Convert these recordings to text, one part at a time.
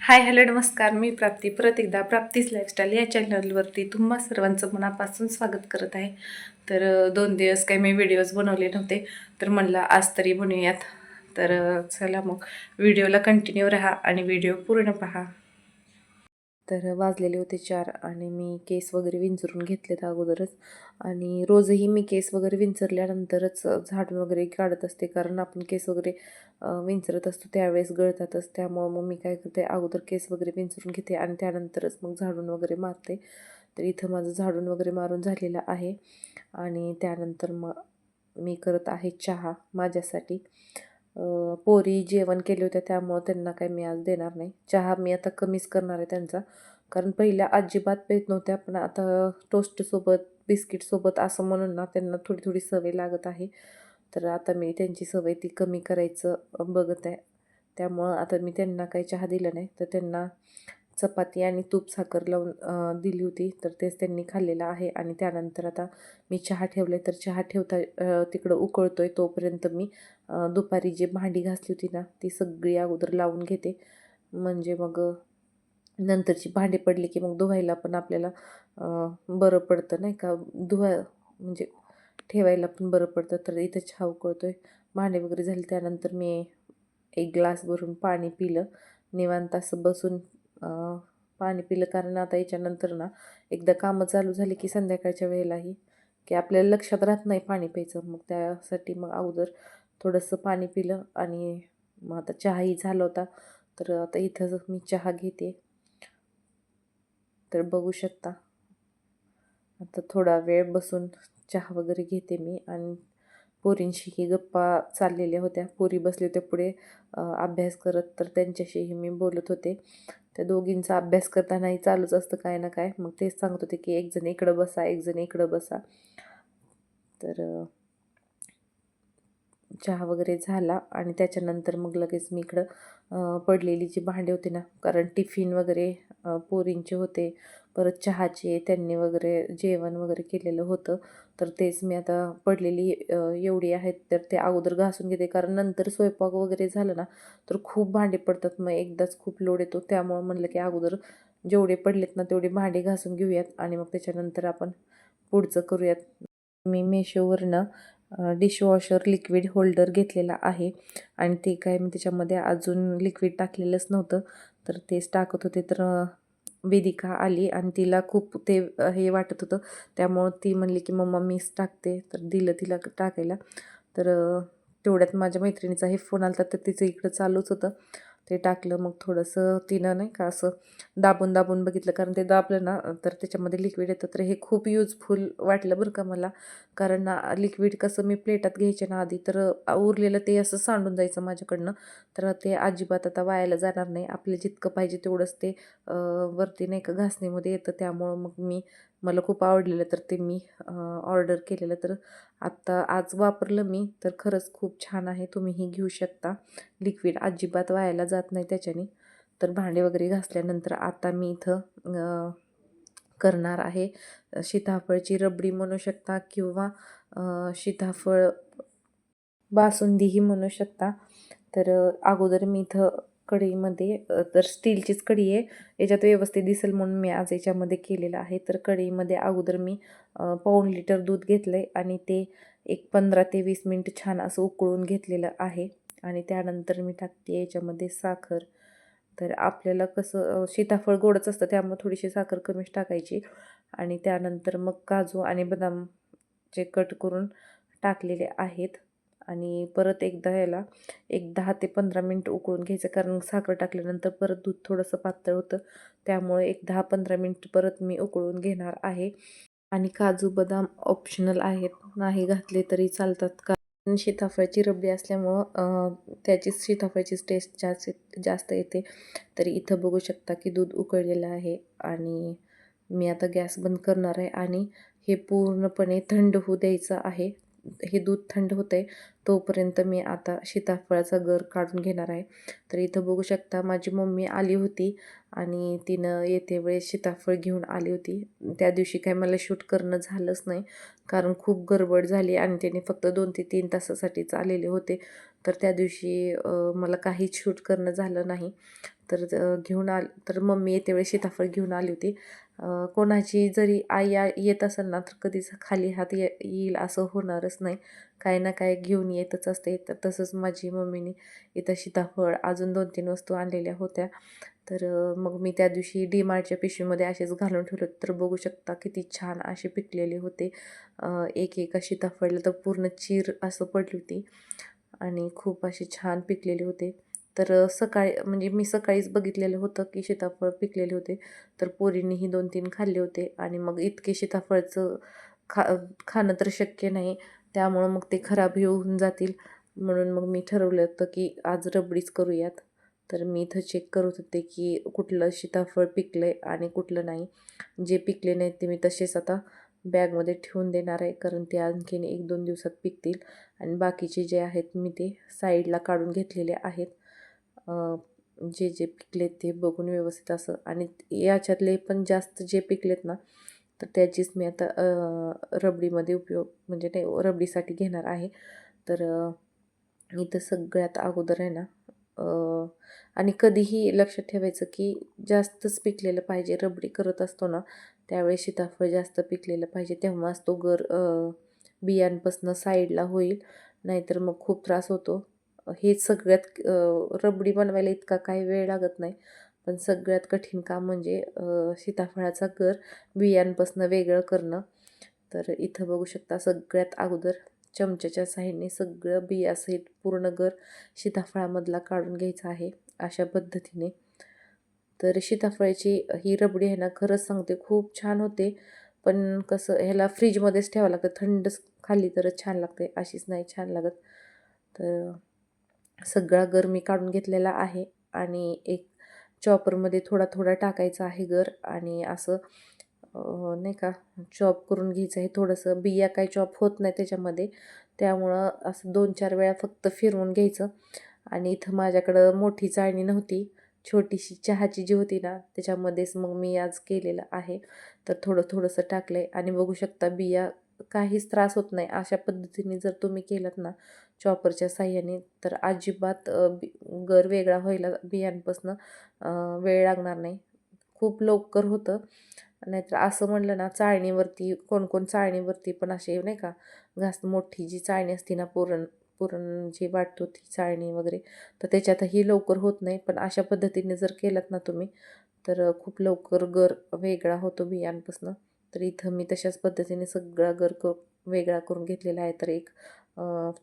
Hi hello नमस्कार. मी प्राप्ती. परत एकदा प्राप्तीस लाईफस्टाईल या चॅनलवरती तुम्हा सर्वांचं मनापासून स्वागत करत आहे. तर दोन दिवस काही मी व्हिडिओज बनवले नव्हते तर म्हणलं आज तरी बनवूयात. तर चला मग. व्हिडिओला कंटिन्यू राहा आणि व्हिडिओ पूर्ण पहा. तर वाजलेले होते चार आणि मी केस वगैरे विंचरून घेतलेत अगोदरच. आणि रोजही मी केस वगैरे विंचरल्यानंतरच झाडून वगैरे काढत असते कारण आपण केस वगैरे विंचरत असतो त्यावेळेस गळतातच. त्यामुळं मग मी काय करते अगोदर केस वगैरे विंचरून घेते आणि त्यानंतरच मग झाडून वगैरे मारते. तर इथं माझं झाडून वगैरे मारून झालेलं आहे. आणि त्यानंतर मग मी करत आहे चहा माझ्यासाठी. पोरी जेवण केले होते त्यामुळं त्यांना काही मी आज देणार नाही. चहा मी आता कमीच करणार आहे त्यांचा. कारण पहिल्या अजिबात पेत नव्हत्या पण आता टोस्टसोबत बिस्किटसोबत असं म्हणून ना त्यांना थोडी थोडी सवय लागत आहे. तर आता मी त्यांची सवय ती कमी करायचं बघत आहे. त्यामुळं आता मी त्यांना काही चहा दिला नाही. तर त्यांना चपाती आणि तूप साखर लावून दिली होती. तर तेच त्यांनी खाल्लेलं आहे. आणि त्यानंतर आता मी चहा ठेवले तर चहा ठेवता तिकडं उकळतो आहे तोपर्यंत मी दुपारी जे भांडी घासली होती ना ती सगळी अगोदर लावून घेते. म्हणजे मग नंतरची भांडी पडली की मग धुवायला पण आपल्याला बरं पडतं नाही का? धुवा म्हणजे ठेवायला पण बरं पडतं. तर इथं चहा आहे भांडे वगैरे झाले त्यानंतर मी एक ग्लास भरून पाणी पिलं. निवांत असं बसून पाणी पिलं. कारण आता याच्यानंतर ना एकदा कामं चालू झाली की संध्याकाळच्या वेळेलाही की आपल्याला लक्षात राहत नाही पाणी प्यायचं. मग त्यासाठी मग अगोदर थोडंसं पाणी पिलं आणि मग आता चहाही झाला होता. तर आता इथं मी चहा घेते. तर बघू शकता. आता थोडा वेळ बसून चहा वगैरे घेते मी आणि पोरींशीही गप्पा चाललेल्या होत्या. पोरी बसले होते पुढे अभ्यास करत. तर त्यांच्याशीही मी बोलत होते. त्या दोघींचा अभ्यास करतानाही चालूच असतं काय ना काय. मग तेच सांगत होते की एकजण इकडं बसा एकजण इकडं बसा. तर चहा वगैरे झाला आणि त्याच्यानंतर मग लगेच मी इकडं पडलेली जी भांडे होते ना कारण टिफिन वगैरे पोरींचे होते परत चहाचे त्यांनी वगैरे जेवण वगैरे केलेलं होतं. तर तेच मी आता पडलेली एवढी आहेत तर ते अगोदर घासून घेते. कारण नंतर स्वयंपाक वगैरे झालं ना तर खूप भांडे पडतात. मग एकदाच खूप लोड येतो. त्यामुळं म्हणलं की अगोदर जेवढे पडलेत ना तेवढे भांडे घासून घेऊयात आणि मग त्याच्यानंतर आपण पुढचं करूयात. मी मेशोवरनं डिशवॉशर लिक्विड होल्डर घेतलेला आहे. आणि ते काय मी त्याच्यामध्ये अजून लिक्विड टाकलेलंच नव्हतं. तर तेच टाकत होते. तर वेदिका आली आणि तिला खूप ते हे वाटत होतं. त्यामुळं ती म्हणली की मम्मा मीच टाकते. तर दिलं तिला टाकायला. तर तेवढ्यात माझ्या मैत्रिणीचा हे फोन आला तर तिचं इकडं चालूच होतं. ते टाकलं मग थोडंसं तिनं नाही का असं दाबून दाबून बघितलं. कारण ते दाबलं ना तर त्याच्यामध्ये लिक्विड येतं. तर हे खूप यूजफुल वाटलं बरं का मला. कारण लिक्विड कसं मी प्लेटात घ्यायचे ना आधी तर उरलेलं ते असं सांडून जायचं माझ्याकडनं. तर ते अजिबात आता वायाला जाणार नाही. आपलं जितकं पाहिजे तेवढंच ते वरती नाही का घासणीमध्ये येतं. त्यामुळं मग मी मला खूप आवडलेलं तर ते मी ऑर्डर केलेलं. तर आत्ता आज वापरलं मी तर खरंच खूप छान आहे. तुम्हीही घेऊ शकता. लिक्विड अजिबात वायाला जात नाही त्याच्याने. तर भांडे वगैरे घासल्यानंतर आता मी इथं करणार आहे. सीताफळची रबडी म्हणू शकता किंवा सीताफळ बासुंदीही म्हणू शकता. तर अगोदर मी इथं कढईमध्ये तर स्टीलचीच कढी आहे. याच्यात व्यवस्थित दिसेल म्हणून मी आज याच्यामध्ये केलेलं आहे. तर कढईमध्ये अगोदर मी पाऊण लिटर दूध घेतलं आहे आणि ते एक पंधरा ते वीस मिनटं छान असं उकळून घेतलेलं आहे. आणि त्यानंतर मी टाकते याच्यामध्ये साखर. तर आपल्याला कसं सीताफळ गोडच असतं त्यामुळे थोडीशी साखर कमीच टाकायची. आणि त्यानंतर मग काजू आणि बदामचे कट करून टाकलेले आहेत. आणि परत एकदा याला एक दहा ते पंधरा मिनटं उकळून घ्यायचं. कारण साखर टाकल्यानंतर परत दूध थोडंसं पातळ होतं. त्यामुळे एक दहा पंधरा मिनटं परत मी उकळून घेणार आहे. आणि काजू बदाम ऑप्शनल आहेत. नाही घातले तरी चालतात. का सीताफळची रबडी असल्यामुळं त्याची सीताफळची टेस्ट जास्त जास्त येते. तरी इथं बघू शकता की दूध उकळलेलं आहे. आणि मी आता गॅस बंद करणार आहे. आणि हे पूर्णपणे थंड होऊ द्यायचं आहे. हे दूध थंड होतं आहे तोपर्यंत मी आता सीताफळाचा गर काढून घेणार आहे. तर इथं बघू शकता माझी मम्मी आली होती आणि तिनं येते वेळेस सीताफळ घेऊन आली होती. त्या दिवशी काय मला शूट करणं झालंच नाही कारण खूप गडबड झाली आणि त्याने फक्त दोन ते तीन तासासाठीच आलेले होते. तर त्या दिवशी मला काहीच शूट करणं झालं नाही. तर घेऊन आल तर मम्मी येते वेळेस सीताफळ घेऊन आली होती. कोणाची जरी आई येत असेल ना तर कधीच खाली हात ये येईल असं होणारच नाही. काही ना काय घेऊन येतच असते. तर तसंच माझी मम्मीने इथं सीताफळ अजून दोन तीन वस्तू आणलेल्या होत्या. तर मग मी त्या दिवशी डी मार्टच्या पिशवीमध्ये असेच घालून ठेवले तर बघू शकता किती छान असे पिकलेले होते. एक एक एका सीताफळला तर पूर्ण चीर असं पडली होती. आणि खूप असे छान पिकलेले होते. तर सकाळी म्हणजे मी सकाळीच बघितलेलं होतं की सीताफळ पिकलेले होते. तर पोरींनीही दोन तीन खाल्ले होते आणि मग इतके सीताफळचं खा खाणं तर शक्य नाही. त्यामुळं मग ते खराब होऊन जातील. म्हणून मग मी ठरवलं होतं की आज रबडीच करूयात. तर मी इथं चेक करत होते की कुठलं सीताफळ पिकलं आहे आणि कुठलं नाही. जे पिकले नाहीत ते मी तसेच आता बॅगमध्ये ठेवून देणार आहे कारण ते आणखीन एक दोन दिवसात पिकतील. आणि बाकीचे जे आहेत मी ते साईडला काढून घेतलेले आहेत. जे जे पिकलेत ते बघून व्यवस्थित असं आणि याच्यातले पण जास्त जे पिकलेत ना तर त्याचीच मी आता रबडीमध्ये उपयोग म्हणजे नाही रबडीसाठी घेणार आहे. तर इथं सगळ्यात अगोदर आहे ना आणि कधीही लक्षात ठेवायचं की जास्तच पिकलेलं पाहिजे रबडी करत असतो ना त्यावेळी सीताफळ जास्त पिकलेलं पाहिजे तेव्हाच तो गर बियांपासनं साईडला होईल नाहीतर मग खूप त्रास होतो. हे सगळ्यात रबडी बनवायला इतका काही वेळ लागत नाही. पण सगळ्यात कठीण काम म्हणजे सीताफळाचा गर बियांपासून वेगळं करणं. तर इथं बघू शकता सगळ्यात अगोदर चमच्याच्या साहाय्याने सगळं बियासहित पूर्ण गर सीताफळामधला काढून घ्यायचा आहे अशा पद्धतीने. तर सीताफळाची ही रबडी आहे ना खरंच सांगते खूप छान होते. पण कसं ह्याला फ्रीजमध्येच ठेवावं लागतं थंड खाल्ली तरच छान लागते अशीच नाही छान लागत. तर सगळा गर मी काढून घेतलेला आहे आणि एक चॉपरमध्ये थोडा थोडा टाकायचा आहे गर आणि असं नाही का चॉप करून घ्यायचं आहे. थोडंसं बिया काही चॉप होत नाही त्याच्यामध्ये. त्यामुळं असं दोन चार वेळा फक्त फिरवून घ्यायचं. आणि इथं माझ्याकडं मोठी चाळणी नव्हती. छोटीशी चहाची जी होती ना त्याच्यामध्येच मग मी आज केलेलं आहे. तर थोडं थोडंसं टाकलं आहे आणि बघू शकता बिया काहीच त्रास होत नाही. अशा पद्धतीने जर तुम्ही केलं ना चॉपरच्या साह्याने तर अजिबात बी गर वेगळा व्हायला बियांपासनं वेळ लागणार नाही. खूप लवकर होतं. नाहीतर असं म्हणलं ना चाळणीवरती कोण कोण चाळणीवरती पण असे नाही का घास मोठी जी चाळणी असते ना पुरण पुरण जी वाटतो ती चाळणी वगैरे तर त्याच्यातही लवकर होत नाही. पण अशा पद्धतीने जर केलात ना तुम्ही तर खूप लवकर गर वेगळा होतो बियांपासनं. तर इथं मी तशाच पद्धतीने सगळा घर क वेगळा करून घेतलेला आहे. तर एक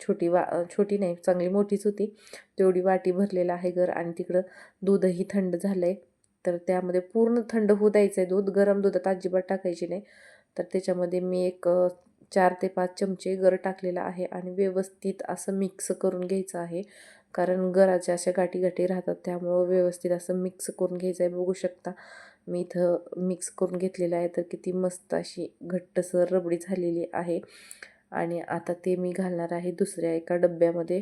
छोटी वा छोटी नाही चांगली मोठीच होती. तेवढी वाटी भरलेलं आहे गर आणि तिकडं दूधही थंड झालं आहे तर त्यामध्ये पूर्ण थंड होऊ द्यायचं आहे दूध. गरम दुधात अजिबात टाकायची नाही. तर त्याच्यामध्ये मी एक चार ते पाच चमचे गर टाकलेला आहे आणि व्यवस्थित असं मिक्स करून घ्यायचं आहे. कारण गराच्या अशा गाठी गाठी राहतात. त्यामुळं व्यवस्थित असं मिक्स करून घ्यायचं आहे बघू शकता. मी इथं मिक्स करून घेतलेलं आहे. तर किती मस्त अशी घट्टसर रबडी झालेली आहे. आणि आता ते मी घालणार आहे दुसऱ्या एका डब्यामध्ये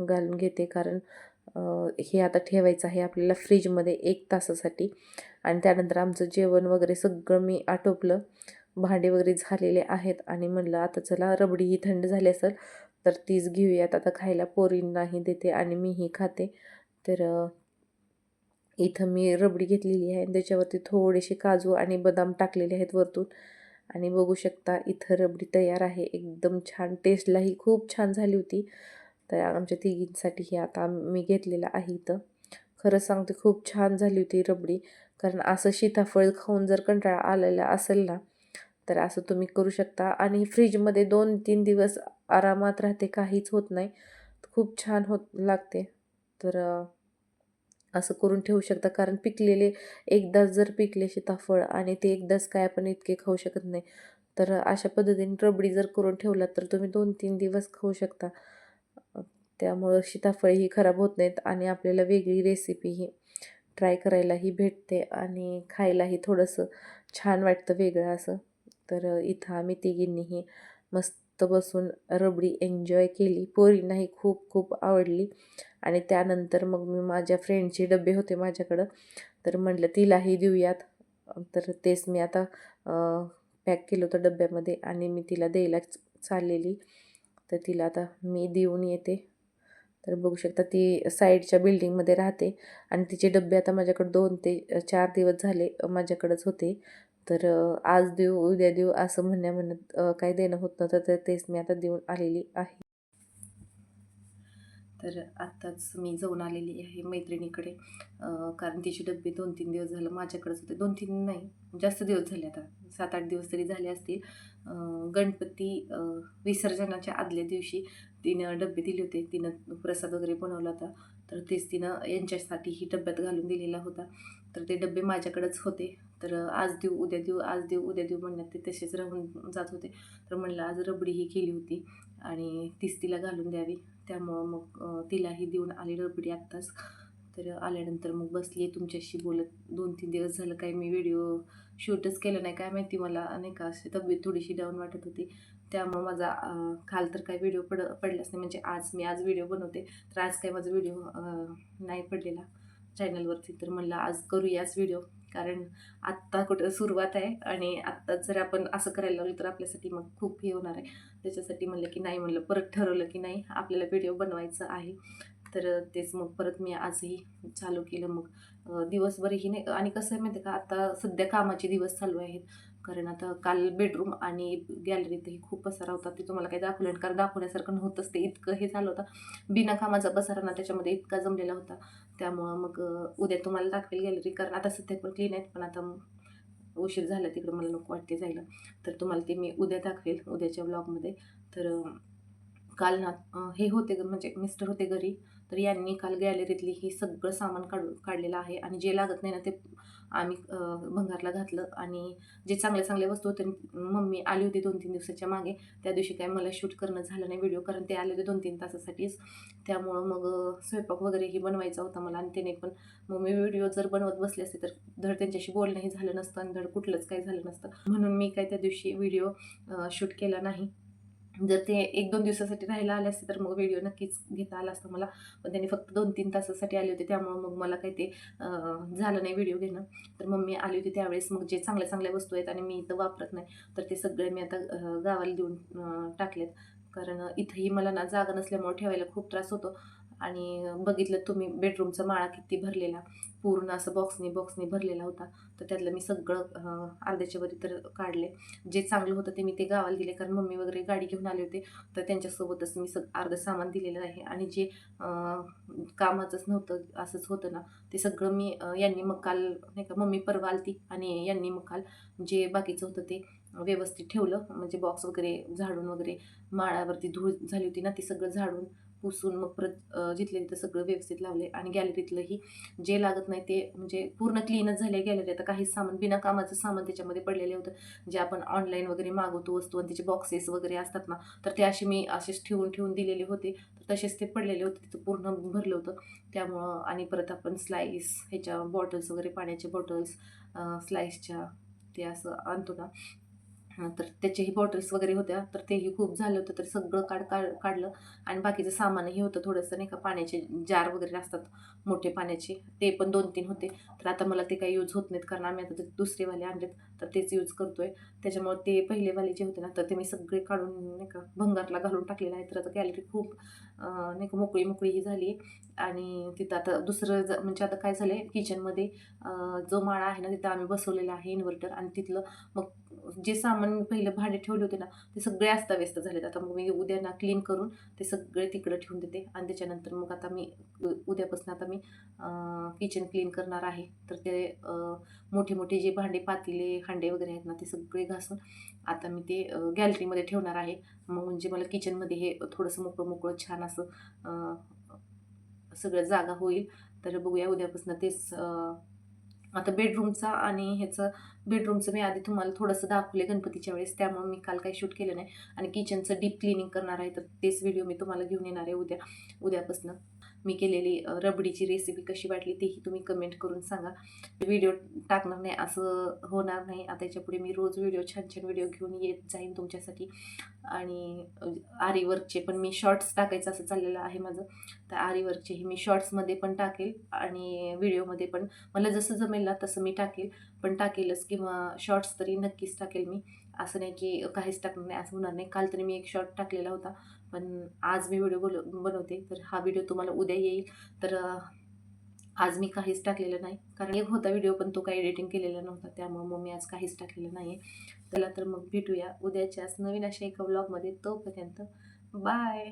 घालून घेते. कारण हे आता ठेवायचं आहे आपल्याला फ्रीजमध्ये एक तासासाठी. आणि त्यानंतर आमचं जेवण वगैरे सगळं मी आटोपलं. भांडे वगैरे झालेले आहेत. आणि म्हणलं आता चला रबडी ही थंड झाली असेल तर तीच घेऊयात. आता खायला पोरींनाही देते आणि मीही खाते. तर इथं मी रबडी घेतलेली आहे. आणि त्याच्यावरती थोडेसे काजू आणि बदाम टाकलेले आहेत वरतून. आणि बघू शकता इथं रबडी तयार आहे. एकदम छान. टेस्टलाही खूप छान झाली होती. तर आमच्या तिघींसाठी हे आता मी घेतलेलं आहे इथं. खरं सांगते खूप छान झाली होती रबडी. कारण असं सीताफळ खाऊन जर कंटाळा आलेला असेल ना तर असं तुम्ही करू शकता. आणि फ्रीजमध्ये दोन तीन दिवस आरामात राहते काहीच होत नाही. खूप छान होत लागते. तर असं करून ठेवू शकता. कारण पिकलेले एकदाच जर पिकले सीताफळ आणि ते एकदाच काय आपण इतके खाऊ शकत नाही तर अशा पद्धतीने रबडी जर करून ठेवला तर तुम्ही दोन तीन दिवस खाऊ शकता. त्यामुळं त्यामुळं सीताफळही खराब होत नाहीत आणि आपल्याला वेगळी रेसिपी ही ट्राय करायलाही भेटते आणि खायलाही थोडंसं छान वाटतं वेगळं असं. तर इथं आम्ही तिघींनीही मस्त बसून रबडी एन्जॉय केली. पोरींनाही खूप खूप आवडली. आणि त्यानंतर मग मी माझ्या फ्रेंडचे डबे होते माझ्याकडं. तर म्हटलं तिलाही देऊयात. तर तेच मी आता पॅक केलं होतं डब्यामध्ये आणि मी तिला द्यायला चाललेली. तर तिला आता मी देऊन येते. तर बघू शकता ती साईडच्या बिल्डिंगमध्ये राहते. आणि तिचे डबे आता माझ्याकडे दोन ते चार दिवस झाले माझ्याकडंच होते. तर आज देऊ उद्या देऊ असं म्हणण्या म्हणत काही देणं होत नव्हतं तर तेच मी आता देऊन आलेली आहे. तर आत्ताच मी जाऊन आलेली आहे मैत्रिणीकडे कारण तिचे डबे दोन तीन दिवस झालं माझ्याकडेच होते. दोन तीन नाही जास्त दिवस झाले आता. सात आठ दिवस तरी झाले असतील. गणपती विसर्जनाच्या आदल्या दिवशी तिनं डबे दिले होते. तिनं प्रसाद वगैरे बनवला होता. तर तेच तिनं यांच्यासाठी ही डब्यात घालून दिलेला होता. तर ते डबे माझ्याकडेच होते. तर आज देऊ उद्या देऊ आज देऊ उद्या देऊ म्हणण्यात ते तसेच राहून जात होते. तर म्हणलं आज रबडी ही केली होती आणि तीच तिला घालून द्यावी. त्यामुळं मग तिलाही देऊन आली रबडी आत्ताच. तर आल्यानंतर मग बसली आहे तुमच्याशी बोलत. दोन तीन दिवस झालं काही मी व्हिडिओ शूटच केलं नाही काय माहिती मला नाही का अशी तब्येत थोडीशी डाऊन वाटत होती. त्यामुळं माझा काल तर काही व्हिडिओ पड पडलाच नाही. म्हणजे आज मी आज व्हिडिओ बनवते. तर आज काही माझा व्हिडिओ नाही पडलेला चॅनलवरती तर म्हणलं आज करूयाच व्हिडिओ. कारण आत्ता कुठं सुरुवात आहे आणि आत्ताच जर आपण असं करायला लागलो तर आपल्यासाठी मग खूप हे होणार आहे. त्याच्यासाठी म्हणलं की नाही म्हणलं परत ठरवलं की नाही आपल्याला व्हिडिओ बनवायचा आहे. तर तेच मग परत मी आजही चालू केलं मग. दिवसभरही नाही आणि कसं आहे माहिती आहे का आता सध्या कामाचे दिवस चालू आहेत. कारण आता काल बेडरूम आणि गॅलरीतही खूप पसारा होता. ते तुम्हाला काही दाखवलं कारण दाखवण्यासारखं नव्हतंच ते. इतकं हे झालं होतं. बिना कामाचा पसारा ना त्याच्यामध्ये इतका जमलेला होता. त्यामुळं मग उद्या तुम्हाला दाखवेल गॅलरी कारण आता सध्या पण क्लीन आहेत. पण आता उशीर झाला तिकडं. मला नको वाटते जायला. तर तुम्हाला ते मी उद्या दाखवेल. उद्याच्या ब्लॉगमध्ये तर काल ना हे होते म्हणजे मिस्टर होते घरी. तर यांनी काल गॅलरीतली हे सगळं सामान काढून काढलेलं आहे. आणि जे लागत नाही ना ते आम्ही भंगारला घातलं आणि जे चांगल्या चांगल्या वस्तू होते मम्मी आली होती दोन तीन दिवसाच्या मागे. त्या दिवशी काय मला शूट करणं झालं नाही व्हिडिओ कारण ते आले होते दोन तीन तासासाठीच. त्यामुळं मग स्वयंपाक वगैरेही बनवायचा होता मला आणि त्याने पण मग मी व्हिडिओ जर बनवत बसले असते तर धड त्यांच्याशी बोलणंही झालं नसतं आणि धड कुठलंच काही झालं नसतं. म्हणून मी काय त्या दिवशी व्हिडिओ शूट केला नाही. जर ते एक दोन दिवसासाठी राहायला आले असते तर मग व्हिडिओ नक्कीच घेता आला असता मला. पण त्यांनी फक्त दोन तीन तासासाठी आले होते त्यामुळं मग मला काही ते झालं नाही व्हिडिओ घेणं. तर मम्मी आली होती त्यावेळेस मग जे चांगल्या चांगल्या वस्तू आहेत आणि मी इथं वापरत नाही तर ते सगळे मी आता गावाला देऊन टाकलेत. कारण इथंही मला ना जागा नसल्यामुळे ठेवायला खूप त्रास होतो. आणि बघितलं तुम्ही बेडरूमचा माळा किती भरलेला. पूर्ण असं बॉक्सने बॉक्सने भरलेला होता. तर त्यातलं मी सगळं अर्ध्याच्या वरी तर काढले. जे चांगलं होतं ते मी ते गावाला दिले. कारण मम्मी वगैरे गाडी घेऊन आले होते. तर त्यांच्यासोबतच मी सग अर्धं सामान दिलेलं आहे. आणि जे कामाचंच नव्हतं असंच होतं ना ते सगळं मी यांनी मग काल नाही का मम्मी परवा आलती आणि यांनी मग काल जे बाकीचं होतं ते व्यवस्थित ठेवलं. म्हणजे बॉक्स वगैरे झाडून वगैरे माळावरती धूळ झाली होती ना ती सगळं झाडून पुसून मग परत जिथले तिथं सगळं व्यवस्थित लावले आणि गॅलरीतलंही जे लागत नाही ते म्हणजे पूर्ण क्लीनच झाले. गॅलरी आता काहीच सामान बिना कामाचं सामान त्याच्यामध्ये पडलेले होतं. जे आपण ऑनलाईन वगैरे मागवतो वस्तू आणि त्याचे बॉक्सेस वगैरे असतात ना तर ते असे मी असेच ठेवून ठेवून दिलेले होते. तर तसेच ते पडलेले होते. तिथं पूर्ण भरलं होतं. त्यामुळं आणि परत आपण स्लाईस ह्याच्या बॉटल्स वगैरे पाण्याचे बॉटल्स स्लाईसच्या ते असं आणतो ना हां, तर त्याचेही बॉटल्स वगैरे होत्या तर तेही खूप झालं होतं तर सगळं काढ काढ काढलं. आणि बाकीचं सामानही होतं थोडंसं नाही का पाण्याचे जार वगैरे असतात. मोठे पाण्याचे ते पण दोन तीन होते. तर आता मला ते काही यूज होत नाहीत कारण आम्ही आता दुसरेवाले आणलेत तर तेच यूज करतोय. त्याच्यामुळे ते पहिलेवाले जे होते ना तर ते मी सगळे काढून नाही का भंगारला घालून टाकलेलं आहे. तर आता गॅलरी खूप नाही का मोकळी मोकळी ही झाली आणि तिथं आता दुसरं ज म्हणजे आता काय झालं आहे किचनमध्ये जो माळा आहे ना तिथं आम्ही बसवलेला आहे इन्व्हर्टर आणि तिथलं मग जे सामान मी पहिलं भांडे ठेवले होते ना ते सगळे अस्ताव्यस्त झालेत. आता मग मी उद्या ना क्लीन करून ते सगळे तिकडं ठेवून देते. आणि त्याच्यानंतर मग आता मी उद्यापासून आता मी किचन क्लीन करणार आहे. तर ते मोठे मोठे जे भांडे पातेले हांडे वगैरे आहेत ना ते सगळे घासून आता मी ते गॅलरीमध्ये ठेवणार आहे. मग म्हणजे मला किचनमध्ये हे थोडंसं मोकळं मोकळं छान असं सगळं जागा होईल. तर बघूया उद्यापासून तेच आता बेडरूमचा आणि ह्याचं बेडरूमचं मी आधी तुम्हाला थोडंसं दाखवले गणपतीच्या वेळेस. त्यामुळे मी काल काही शूट केलं नाही. आणि किचनचं डीप क्लिनिंग करणार आहे. तर तेच व्हिडिओ मी तुम्हाला घेऊन येणार आहे उद्या उद्यापासून. मी केलेली रबडीची रेसिपी कशी वाटली तेही तुम्ही कमेंट करून सांगा. व्हिडिओ टाकणार नाही असं होणार नाही. आता याच्यापुढे मी रोज व्हिडिओ छान छान व्हिडिओ घेऊन येत जाईन तुमच्यासाठी. आणि आरीवर्कचे पण मी शॉर्ट्स टाकायचं असं चाललेलं आहे माझं. तर आरीवर्कचेही मी शॉर्ट्समध्ये पण टाकेल आणि व्हिडिओमध्ये पण. मला जसं जमेल ना तसं मी टाकेल. पण टाकेलच किंवा शॉर्ट्स तरी नक्कीच टाकेल मी. असं नाही की काहीच टाकणार नाही असं होणार नाही. काल तरी मी एक शॉर्ट टाकलेला होता. पण आज मी व्हिडिओ बोल बनवते. तर हा व्हिडिओ तुम्हाला उद्या येईल. तर आज मी काहीच टाकलेलं नाही. कारण एक होता व्हिडिओ पण तो काही एडिटिंग केलेला नव्हता. त्यामुळे मग मी आज काहीच टाकलेलं नाही त्याला तर मग भेटूया उद्याच्याच नवीन अशा एका व्लॉगमध्ये तोपर्यंत बाय!